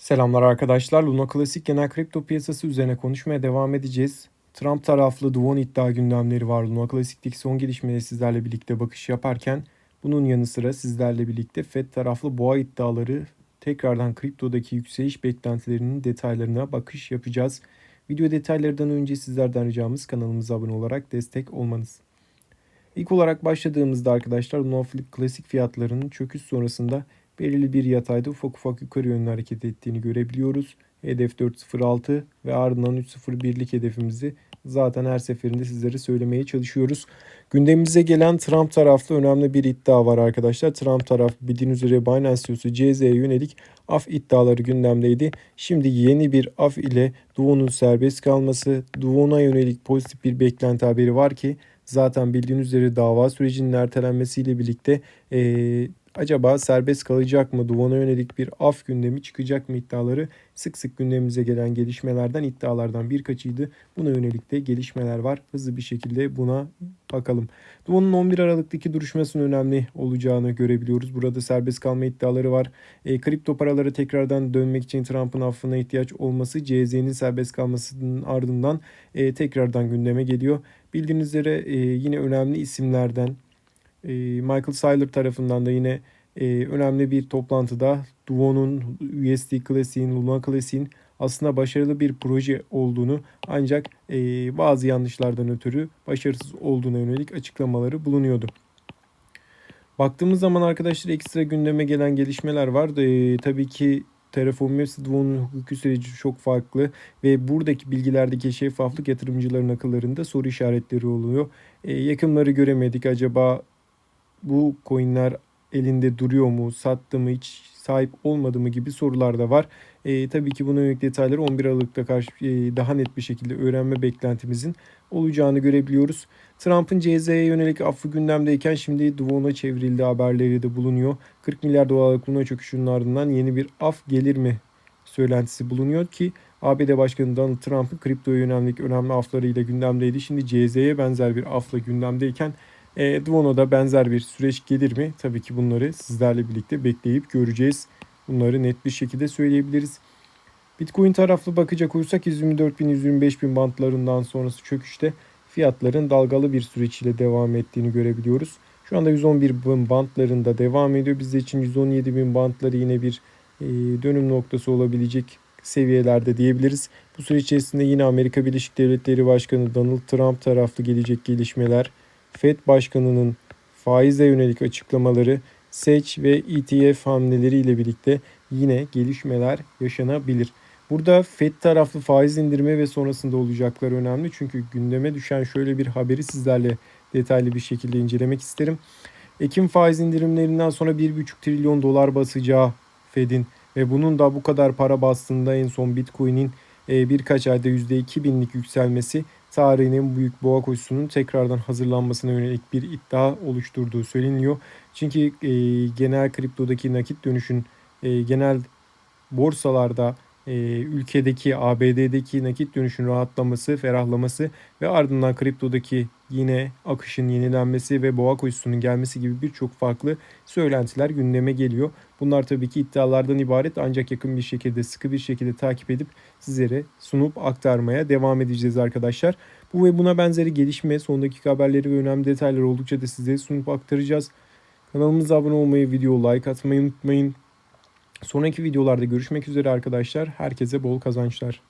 Selamlar arkadaşlar. Luna Klasik genel kripto piyasası üzerine konuşmaya devam edeceğiz. Trump taraflı Duon iddia gündemleri var. Luna Klasik'teki son gelişmeleri sizlerle birlikte bakış yaparken bunun yanı sıra sizlerle birlikte FED taraflı boğa iddiaları tekrardan kriptodaki yükseliş beklentilerinin detaylarına bakış yapacağız. Video detaylarından önce sizlerden ricamız kanalımıza abone olarak destek olmanız. İlk olarak başladığımızda arkadaşlar Luna Klasik fiyatlarının çöküş sonrasında belirli bir yatayda ufak ufak yukarı yönlü hareket ettiğini görebiliyoruz. Hedef 4.06 ve ardından 3.01'lik hedefimizi zaten her seferinde sizlere söylemeye çalışıyoruz. Gündemimize gelen Trump taraflı önemli bir iddia var arkadaşlar. Trump tarafı bildiğiniz üzere Binance CEO'su CZ'ye yönelik af iddiaları gündemdeydi. Şimdi yeni bir af ile Duo'nun serbest kalması, Duo'na yönelik pozitif bir beklenti haberi var ki zaten bildiğiniz üzere dava sürecinin ertelenmesiyle birlikte ee, acaba serbest kalacak mı? Duvan'a yönelik bir af gündemi çıkacak mı iddiaları sık sık gündemimize gelen gelişmelerden iddialardan birkaçıydı. Buna yönelik de gelişmeler var. Hızlı bir şekilde buna bakalım. Duvan'ın 11 Aralık'taki duruşmasının önemli olacağını görebiliyoruz. Burada serbest kalma iddiaları var. E, kripto paralara tekrardan dönmek için Trump'ın affına ihtiyaç olması CZ'nin serbest kalmasının ardından e, tekrardan gündeme geliyor. Bildiğiniz üzere e, yine önemli isimlerden Michael Saylor tarafından da yine e, önemli bir toplantıda Duo'nun, USD Classic'in, Luna Classic'in aslında başarılı bir proje olduğunu ancak e, bazı yanlışlardan ötürü başarısız olduğuna yönelik açıklamaları bulunuyordu. Baktığımız zaman arkadaşlar ekstra gündeme gelen gelişmeler var. E, tabii ki Terraform ve Duo'nun hukuki süreci çok farklı ve buradaki bilgilerdeki şeffaflık yatırımcıların akıllarında soru işaretleri oluyor. E, yakınları göremedik. Acaba bu coinler elinde duruyor mu, sattı mı, hiç sahip olmadı mı gibi sorular da var. E, tabii ki buna yönelik detayları 11 Aralık'ta karşı e, daha net bir şekilde öğrenme beklentimizin olacağını görebiliyoruz. Trump'ın CZ'ye yönelik affı gündemdeyken şimdi Duvo'na çevrildi haberleri de bulunuyor. 40 milyar dolarlık Luna çöküşünün ardından yeni bir af gelir mi söylentisi bulunuyor ki ABD Başkanı Donald Trump'ın kriptoya yönelik önemli aflarıyla gündemdeydi. Şimdi CZ'ye benzer bir afla gündemdeyken e, Duono'da benzer bir süreç gelir mi? Tabii ki bunları sizlerle birlikte bekleyip göreceğiz. Bunları net bir şekilde söyleyebiliriz. Bitcoin taraflı bakacak olursak 124.000-125.000 bantlarından sonrası çöküşte fiyatların dalgalı bir süreç ile devam ettiğini görebiliyoruz. Şu anda 111.000 bantlarında devam ediyor. Bizde için 117.000 bantları yine bir e, dönüm noktası olabilecek seviyelerde diyebiliriz. Bu süreç içerisinde yine Amerika Birleşik Devletleri Başkanı Donald Trump taraflı gelecek gelişmeler, FED Başkanı'nın faize yönelik açıklamaları, seç ve ETF hamleleriyle birlikte yine gelişmeler yaşanabilir. Burada FED taraflı faiz indirme ve sonrasında olacaklar önemli. Çünkü gündeme düşen şöyle bir haberi sizlerle detaylı bir şekilde incelemek isterim. Ekim faiz indirimlerinden sonra 1,5 trilyon dolar basacağı Fed'in ve bunun da bu kadar para bastığında en son Bitcoin'in birkaç ayda %2 binlik yükselmesi tarihin en büyük boğa koşusunun tekrardan hazırlanmasına yönelik bir iddia oluşturduğu söyleniyor. Çünkü e, genel kriptodaki nakit dönüşün e, genel borsalarda ülkedeki ABD'deki nakit dönüşün rahatlaması, ferahlaması ve ardından kriptodaki yine akışın yenilenmesi ve boğa koşusunun gelmesi gibi birçok farklı söylentiler gündeme geliyor. Bunlar tabii ki iddialardan ibaret ancak yakın bir şekilde sıkı bir şekilde takip edip sizlere sunup aktarmaya devam edeceğiz arkadaşlar. Bu ve buna benzeri gelişme, son dakika haberleri ve önemli detaylar oldukça da sizlere sunup aktaracağız. Kanalımıza abone olmayı, video like atmayı unutmayın. Sonraki videolarda görüşmek üzere arkadaşlar. Herkese bol kazançlar.